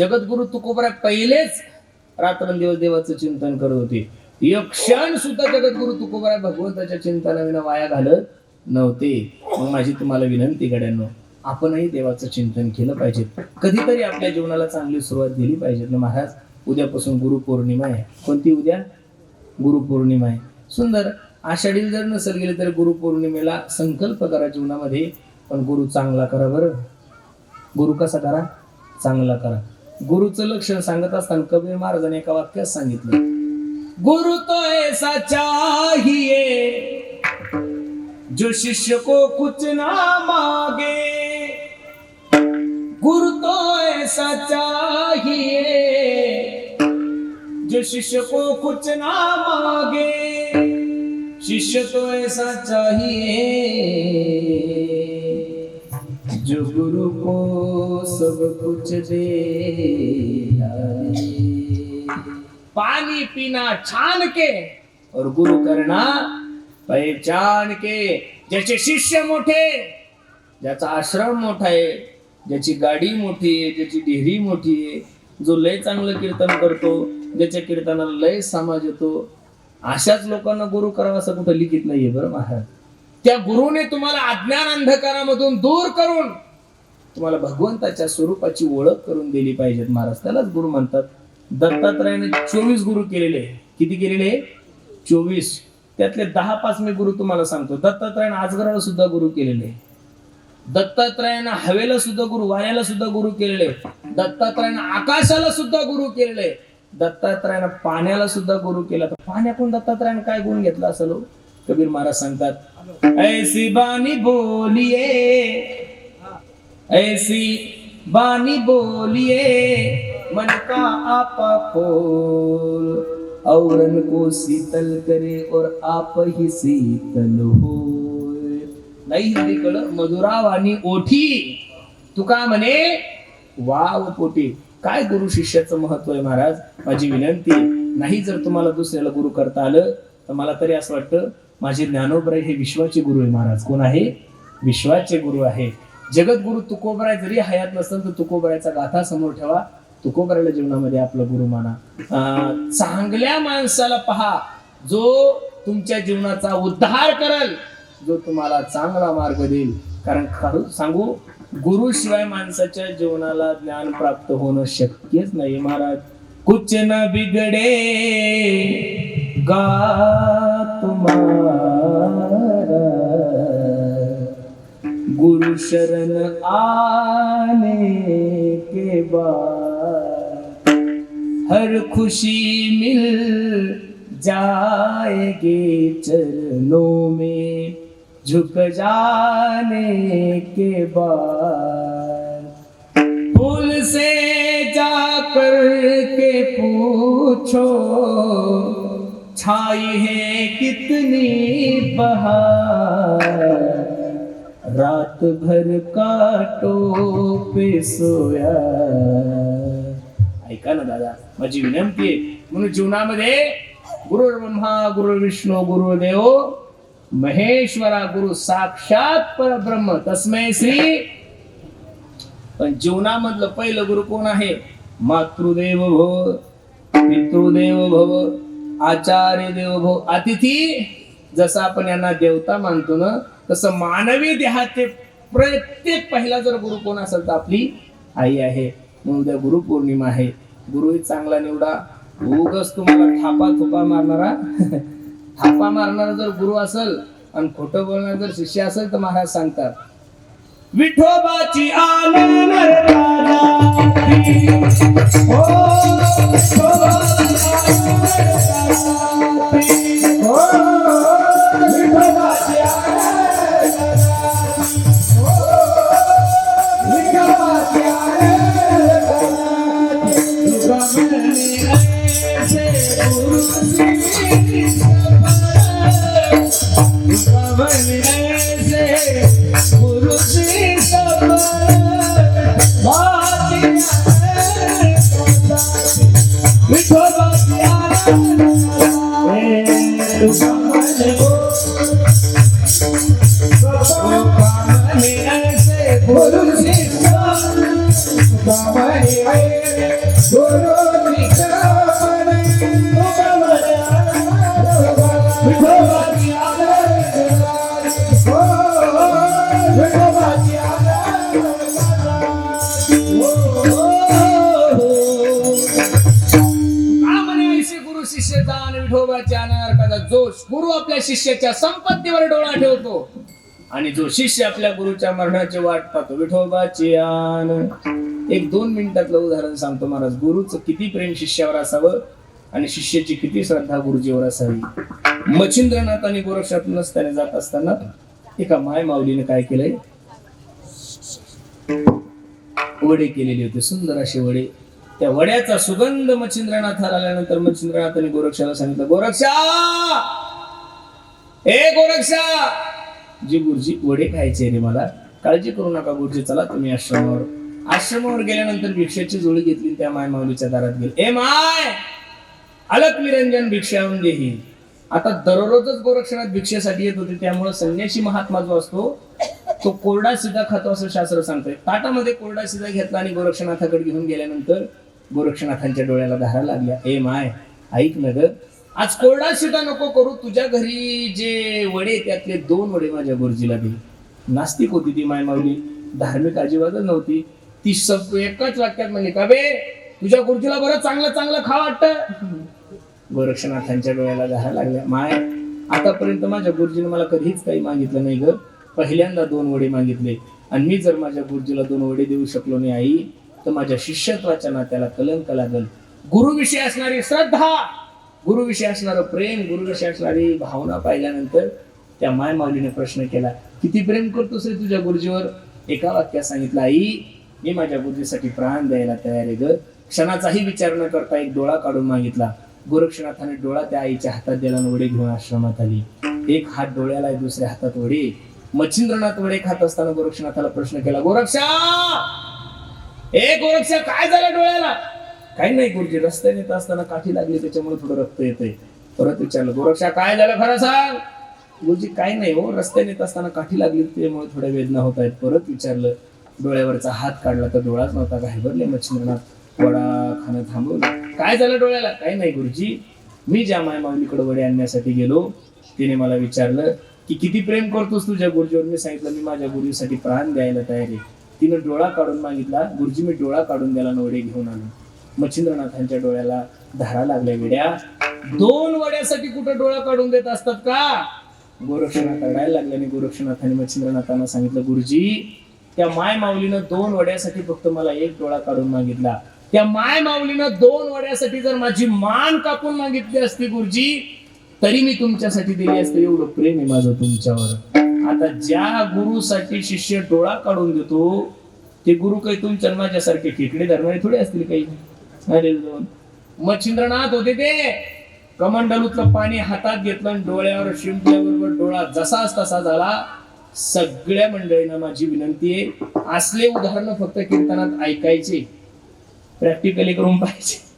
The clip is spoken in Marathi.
जगद्गुरु तुकोबरा पहिलेच रात्रंदिवस देवाचं चिंतन करत होते. एक क्षण सुद्धा जगद्गुरु तुकोबरा भगवंताच्या चिंतनाविना वाया घालत नव्हते. मग माझी तुम्हाला विनंती गड्यांनो आपणही देवाचं चिंतन केलं पाहिजे. कधीतरी आपल्या जीवनाला चांगली सुरुवात दिली पाहिजे. ना महाराज उद्यापासून गुरुपौर्णिमा आहे. कोणती उद्या? गुरुपौर्णिमा आहे. सुंदर आषाढी जर नसेल गेले तर गुरुपौर्णिमेला संकल्प करा जीवनामध्ये. पण गुरु चांगला करा बरं. गुरु कसा करा? चांगला करा. गुरुचं लक्षण सांगत असताना कबीर महाराजांनी एका वाक्यात सांगितलं गुरु तो ऐसा चाहिए जो शिष्य को कुछ ना मागे। गुरु तो ऐसा चाहिए जो शिष्य को कुछ ना मांगे। शिष्य तो ऐसा चाहिए। जो गुरु को सब कुछ दे पानी पीना छान के और गुरु करना पहचान के। ज्याचे शिष्य मोठे ज्याचा आश्रम मोठा आहे ज्याची गाडी मोठी आहे ज्याची डेहरी मोठी आहे जो लय चांगलं कीर्तन करतो ज्याच्या कीर्तनाला लय समाज येतो अशाच लोकांना गुरु करावा असं कुठं लिखित नाहीये बरं महाराज. त्या गुरुने तुम्हाला अज्ञान अंधकारामधून दूर करून तुम्हाला भगवंताच्या स्वरूपाची ओळख करून दिली पाहिजेत महाराज. त्यालाच गुरु म्हणतात. दत्तात्रयाने चोवीस गुरु केलेले किती केलेले चोवीस. त्यातले दहा पाच मी गुरु तुम्हाला सांगतो. दत्तात्रयाने आजगराला सुद्धा गुरु केलेले दत्तात्रयानं हवेला सुद्धा गुरु वाऱ्याला सुद्धा गुरु केलेले दत्तात्रयानं आकाशाला सुद्धा गुरु केलेले दत्तात्रयानं पाण्याला सुद्धा गुरु केला. तर पाण्यातून दत्तात्रयानं काय गुण घेतला असलो हो? कबीर महाराज सांगतात ऐसी बानी बोलिये ऐसी बानी बोलिए मन का आपा खोल। औरन को शीतल करे और आप ही शीतल हो नाही हिंदीकड मधुरावानी ओठी। तुका म्हणे? वाव पोटी काय गुरु शिष्याचं महत्त्व आहे महाराज? माझी विनंती नाही जर तुम्हाला दुसऱ्याला गुरु करता आलं तर मला तरी असं वाटतं माझे ज्ञानोबराय हे विश्वाचे गुरु आहे महाराज. कोण आहे? विश्वाचे गुरु आहे. जगद्गुरु तुकोबराय जरी हयात नसेल तर तुकोबरायचा गाथा समोर ठेवा. तुकोबरायला जीवनामध्ये आपला गुरु माना. अं, चांगल्या माणसाला पहा. जो तुमच्या जीवनाचा उद्धार करल जो तुम्हाला चांगला मार्ग देईल. कारण खरं सांगू गुरु शिवाय माणसाच्या जीवनाला ज्ञान प्राप्त होणं शक्यच नाही महाराज. कुच न बिगडे गा तुम्हारा। गुरु शरण आने के बाद हर खुशी मिल जाएगी चरणों में। झुक जाने के बाद फूल से जाकर के पूछो छाई है कितनी बहार रात भर काटो पे सोया। ऐका ना दादा माझी विनंती आहे म्हणून जीवनामध्ये गुरु ब्रह्मा गुरु विष्णू गुरुदेव महेश्वरा गुरु साक्षात परब्रह्म तस्मै श्री। पण जीवनामधलं पहिलं गुरु कोण आहे? मातृदेव भव पितृदेव भव आचार्य देव अतिथी जसं आपण यांना देवता मानतो ना तसं मानवी देहाचे प्रत्येक पहिला जर गुरु कोण असेल तर आपली आई आहे. म्हणून उद्या गुरुपौर्णिमा आहे. गुरुही चांगला निवडा. उगच तुम्हाला थापा थुपा मारणारा थापा मारणारा जर गुरु असेल आणि खोटं बोलणार जर शिष्य असेल तर महाराज सांगतात विठोबाची आनंद राजा हो, जोश गुरु आपल्या शिष्याच्या संपत्तीवर डोळा ठेवतो. आणि जो शिष्य आपल्या गुरुच्या मरणाची वाट पाहतो विठोबाची आन. एक दोन मिनिटातलं उदाहरण सांगतो महाराज. गुरुचं किती प्रेम शिष्यावर असावं आणि शिष्याची किती श्रद्धा गुरुजीवर असावी? मच्छिंद्रनाथ आणि गोरक्षातूनच त्याने जात असताना एका माय माऊलीने काय केलंय? वडे केलेले होते. सुंदर असे वडे. त्या वड्याचा सुगंध मच्छिंद्रनाथाला आल्यानंतर मच्छिंद्रनाथाने गोरक्षाला सांगितलं गोरक्षा! ए गोरक्षा! जी गुरुजी वडे खायचे रे मला. काळजी करू नका गुरुजी चला तुम्ही आश्रमावर. आश्रमावर गेल्यानंतर भिक्षाची जोडी घेतली त्या माय माऊलीच्या दारात गेली. ए माय! अलक निरंजन भिक्षाहून देही आता दररोजच गोरक्षणात भिक्षेसाठी येत होते त्यामुळे संन्यासी महात्मा जो असतो तो कोरडा सिधा खातो असं शास्त्र सांगतोय. ताटामध्ये कोरडा सिधा घेतला आणि गोरक्षनाथाकडे घेऊन गेल्यानंतर गोरक्षनाथांच्या डोळ्याला धारा लागल्या. ए माय ऐक न ग. आज कोरडा सिधा नको करू तुझ्या घरी जे वडे त्यातले दोन वडे माझ्या गुरुजीला दे. नास्तिक होती ती माय माऊली. धार्मिक अजिबातच नव्हती. ती सब एकाच वाक्यात म्हणली का बे तुझ्या गुरुजीला बरं चांगलं चांगलं खा वाटतं? गोरक्षनाथांच्या डोळ्याला धारा लागल्या. माय आतापर्यंत माझ्या गुरुजीने मला कधीच काही मागितलं नाही ग. पहिल्यांदा दोन वडे मागितले. आणि मी जर माझ्या गुरुजीला दोन वडे देऊ शकलो नाही आई तर माझ्या शिष्यत्वाच्या नात्याला कलंक लागल. गुरुविषयी असणारी श्रद्धा गुरुविषयी असणारं प्रेम गुरुविषयी असणारी भावना पाहिल्यानंतर त्या माय माऊलीने प्रश्न केला किती प्रेम करतोस रे तुझ्या गुरुजीवर? एका वाक्यात सांगितलं आई मी माझ्या बुद्धीसाठी प्राण द्यायला तयार आहे ग. क्षणाचाही विचार न करता एक डोळा काढून मागितला. गोरक्षनाथाने डोळा त्या आईच्या हातात दिला वडे घेऊन आश्रमात आली. एक हात डोळ्याला दुसऱ्या हातात वडे. मच्छिंद्रनाथ वडे खात असताना गोरक्षनाथाला प्रश्न केला गोरक्षा! ए गोरक्षा काय झालं डोळ्याला? काही नाही गुरुजी रस्त्याने येत असताना काठी लागली त्याच्यामुळे थोडं रक्त येते परत विचारलं गोरक्षा काय झालं खरं सांग? गुरुजी काय नाही हो रस्त्याने येत असताना काठी लागली त्यामुळे थोड्या वेदना होत आहेत. परत विचारलं डोळ्यावरचा हात काढला तर डोळाच नव्हता घाबरले मच्छिंद्रनाथ वडा खाणं थांबवलं. काय झालं डोळ्याला? काही नाही गुरुजी. मी ज्या माय माऊलीकडे वडे आणण्यासाठी गेलो तिने मला विचारलं की किती प्रेम करतोस तुझ्या गुरुजीवर? मी सांगितलं मी माझ्या गुरुजीसाठी प्राण द्यायला तयार आहे. तिने डोळा काढून मागितला गुरुजी मी डोळा काढून द्याला नवडे घेऊन आलो. मच्छिंद्रनाथांच्या डोळ्याला धारा लागल्या वेड्या दोन वड्यासाठी कुठं डोळा काढून देत असतात का? गोरक्षनाथ रडायला लागल्याने गोरक्षनाथाने मच्छिंद्रनाथांना सांगितलं गुरुजी त्या माय माऊलीनं दोन वड्यासाठी फक्त मला एक डोळा काढून मागितला. त्या माय माऊलीनं दोन वड्यासाठी जर माझी मान कापून मागितली असती गुरुजी तरी मी तुमच्यासाठी दिली असते. एवढं प्रेम आहे माझं तुमच्यावर. आता ज्या गुरुसाठी शिष्य डोळा काढून देतो ते गुरु काही तुमच्या आणि माझ्यासारखे खेकडे धरणारे थोडे असतील काही? अरे दोन मच्छिंद्रनाथ होते ते. कमंडलूतलं पाणी हातात घेतलं आणि डोळ्यावर शिंपल्याबरोबर डोळा जसाच तसा झाला. सगळ्या मंडळींना माझी विनंती आहे. असले उदाहरण फक्त कीर्तनात ऐकायचे प्रॅक्टिकली करून पाहिजे